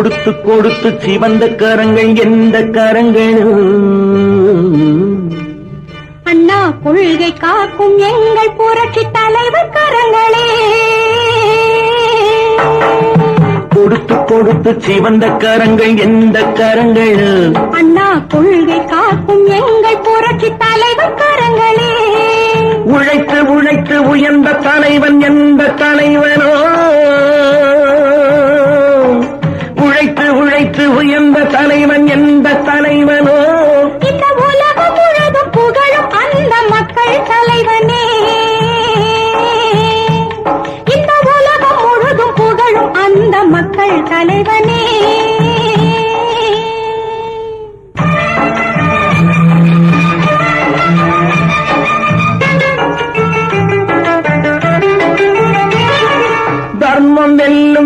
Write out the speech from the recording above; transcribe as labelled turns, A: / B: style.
A: கொடுத்து கொடுத்து சிவந்த கரங்கள் எந்த கரங்கள்
B: அண்ணா கொள்கை காக்கும் எங்கள் புரட்சி தலைவர் கரங்களே.
A: கொடுத்து கொடுத்து சிவந்த கரங்கள் எந்த கரங்கள்
B: அண்ணா கொள்கை காக்கும் எங்கள் புரட்சி தலைவர் கரங்களே.
A: உழைத்து உழைத்து உயர்ந்த தலைவன் எந்த தலைவனோ? இந்த மக்கள் தலைவனே. தர்மம் வெல்லும்